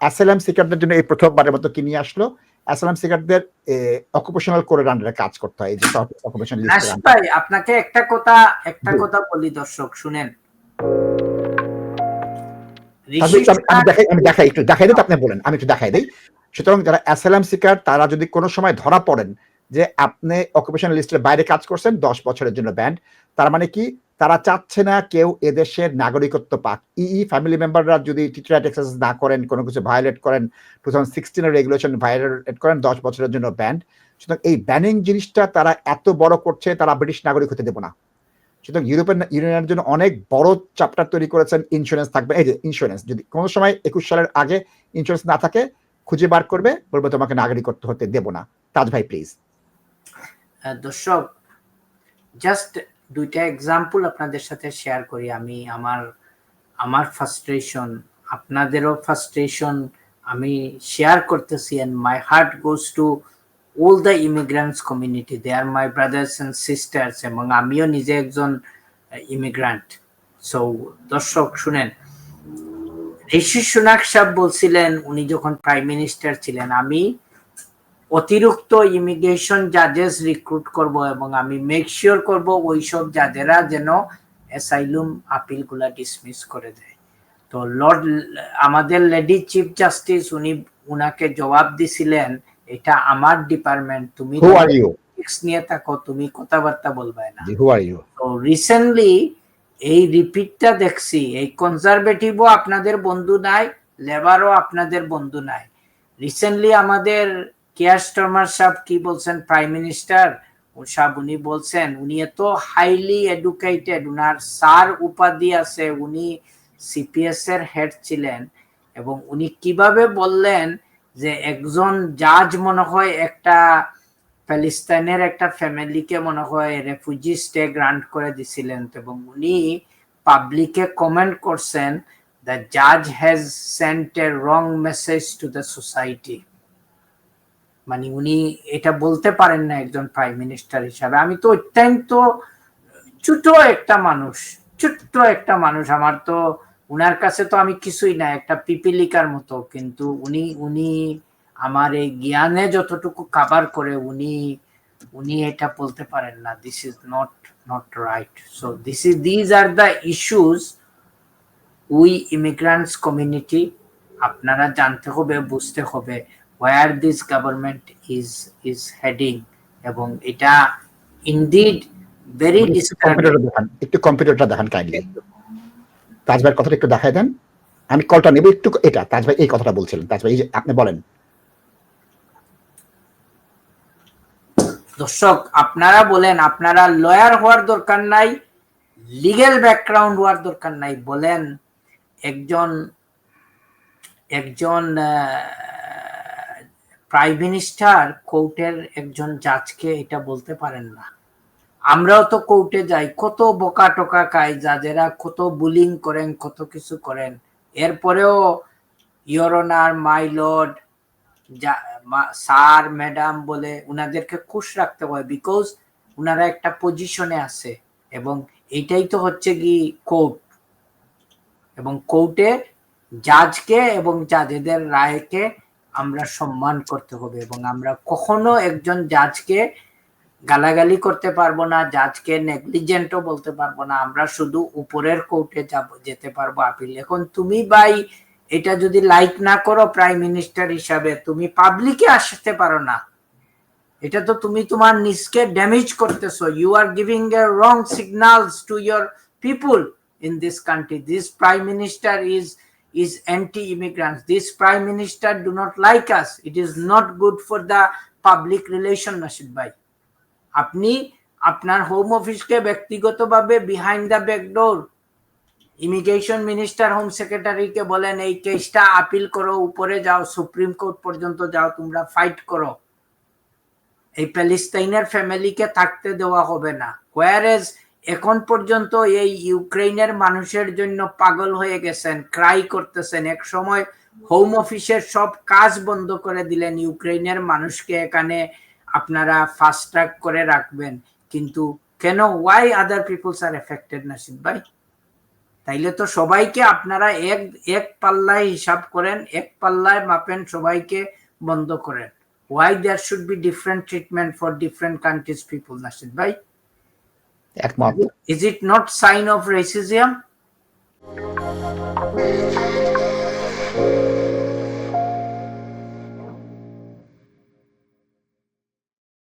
Asylum সিকারদের জন্য এই প্রথমবারের মতো কি নিয়ে আসলো? অ্যাসাইলাম সিকারদের অকুপেশনাল আন্ডারে কাজ করতে হয় এই যে অকুপেশনাল ভাই আপনাকে একটা কথা একটা কথা বলি দর্শক শুনেন। আমি দেখাই আমি দেখাই একটু দেখাই দিই আপনি বলেন আমি একটু দেখাই দিই। সুতরাং যারা অ্যাসাইলাম সিকার তারা যদি কোনো সময় ধরা পড়েন যে আপনি অকুপেশনাল লিস্টের বাইরে কাজ করছেন দশ বছরের জন্য ব্যান্ড তার মানে কি তারা চাচ্ছে না কেউ এদেশের নাগরিকত্ব পাক। ইই ফ্যামিলি মেম্বাররা যদি টিচার এক্সারসাইজ না করেন, কোনো কিছু ভায়োলেট করেন টু থাউজেন্ড সিক্সটিনের রেগুলেশন ভায়োলেট করেন, দশ বছরের জন্য ব্যান্ড সুতরাং এই ব্যানিং জিনিসটা তারা এত বড় করছে, তারা ব্রিটিশ নাগরিক হতে দেবো না। সুতরাং ইউরোপিয়ান ইউনিয়নের জন্য অনেক বড় চ্যাপ্টার তৈরি করেছেন ইন্স্যুরেন্স থাকবে। এই যে ইন্স্যুরেন্স যদি কোনো সময় একুশ সালের আগে ইন্স্যুরেন্স না থাকে, খুঁজে বার করবে, বলবে তোমাকে নাগরিকত্ব হতে দেবো না। তাজ ভাই প্লিজ দর্শক জাস্ট দুইটা এক্সাম্পল আপনাদের সাথে শেয়ার করি। আমি আমার আমার ফার্স্ট্রেশন আপনাদেরও ফার্স্ট্রেশন আমি শেয়ার করতেছি and my heart goes to all the immigrants community they are my brothers and sisters এবং আমিও নিজে একজন ইমিগ্রান্ট সো দর্শক শুনেন, ঋষি সুনাক সাহেব বলছিলেন, উনি যখন প্রাইম মিনিস্টার ছিলেন, আমি অতিরিক্ত ইমিগ্রেশন জাজেস রিক্রুট করব এবং আমি মেক শিওর করব ওইসব জাজেরা যেন অ্যাসাইলুম আপিলগুলা ডিসমিস করে দেয়। তো লর্ড আমাদের লেডি চিফ জাস্টিস উনি উনাকে জবাব দিছিলেন এটা আমার ডিপার্টমেন্ট তুমি নিয়ে থাকো তুমি কথাবার্তা বলবে না। তো রিসেন্টলি এই রিপিটটা দেখছি এই কনজারভেটিভও আপনাদের বন্ধু নাই লেবারও আপনাদের বন্ধু নাই। রিসেন্টলি আমাদের কেয়ার স্টর্মার সাহেব কি বলছেন? প্রাইম মিনিস্টার সাহেব উনি বলছেন, উনি এত হাইলি এডুকেটেড উনার স্যার উপাধি আছে, উনি সিপিএস এর হেড ছিলেন এবং উনি কীভাবে বললেন যে একজন জাজ মনে হয় একটা প্যালেস্তাইনের একটা ফ্যামিলিকে মনে হয় রেফিউজি স্টে গ্রান্ট করে দিছিলেন এবং উনি পাবলিকে কমেন্ট করছেন দ্য জাজ has sent a wrong message to the society মানে উনি এটা বলতে পারেন না একজন প্রাইম মিনিস্টার হিসাবে। আমি তো অত্যন্ত ছোট একটা মানুষ, ছোট্ট একটা মানুষ। আমার তো, উনার কাছে তো আমি কিছুই না, একটা পিপিলিকার মতো। কিন্তু উনি উনি আমার এই জ্ঞানে যতটুকু কাবার করে, উনি উনি এটা বলতে পারেন না this is not not right so this is these are the issues we immigrants community আপনারা জানতে হবে, বুঝতে হবে। Where this government is is heading এবং এটা ইনডিড ভেরি কম্পিউটারটা দেখান একটু কম্পিউটারটা দেখান কাইন্ডলি তাজ ভাইয়ের কথাটা একটু দেখাই দেন। আমি কলটা নেব একটু এটা তাজ ভাই এই কথাটা বলছিলেন। তাজ ভাই আপনি বলেন। দর্শক আপনারা বলেন আপনারা লয়ার হওয়ার দরকার নাই লিগেল ব্যাকগ্রাউন্ড হওয়ার দরকার নাই বলেন একজন একজন প্রাইম মিনিস্টার কোর্টের একজন জাজকে এটা বলতে পারেন না। আমরাও তো কোর্টে যাই, কত বোকা টোকা খাই যাদেরা কত বুলিং করেন, কত কিছু করেন। এরপরেও your honour my lord sir, madam বলে উনাদেরকে খুশ রাখতে হয় বিকজ উনারা একটা পজিশনে আছে এবং এটাই তো হচ্ছে কি কোর্ট। এবং কোর্টে জাজকে এবং জাজেদের রায়কে আমরা সম্মান করতে হবে এবং আমরা কখনো একজন জাজকে গালাগালি করতে পারব না জাজকে নেগলিজেন্টও বলতে পারব না। আমরা শুধু উপরের কোর্টে যাব, যেতে পারব। আপিল, এখন তুমি ভাই, এটা যদি লাইক না করো প্রাইম মিনিস্টার হিসাবে, তুমি পাবলিকে আসতে পারো না। এটা তো তুমি তোমার নিজকে ড্যামেজ করতেছো। You are giving a wrong signals to your people in this country this prime minister is is anti-immigrants. This prime minister do not like us. It is not good for the public relation, Nasib Bhai. আপনি আপনার home অফিসকে ব্যক্তিগতভাবে behind the backdoor immigration minister home সেক্রেটারিকে বলেন এই কেসটা appeal করো উপরে যাও সুপ্রিম কোর্ট পর্যন্ত যাও তোমরা ফাইট করো এই প্যালেস্তাইনের ফ্যামিলিকে থাকতে দেওয়া হবে না হোয়ার এখন পর্যন্ত এই ইউক্রেনের মানুষের জন্য পাগল হয়ে গেছেন ক্রাই করতেছেন। এক সময় হোম অফিসের সব কাজ বন্ধ করে দিলেন ইউক্রেনের মানুষকে, এখানে আপনারা ফাস্ট ট্র্যাক করে রাখবেন। কিন্তু কেন? Why other peoples are affected Nasib ভাই? তাইলে তো সবাইকে আপনারা এক এক পাল্লায় হিসাব করেন, এক পাল্লায় মাপেন, সবাইকে বন্ধ করেন। Why there should be different treatment for different countries people Nasid ভাই? একমত is it not sign of racism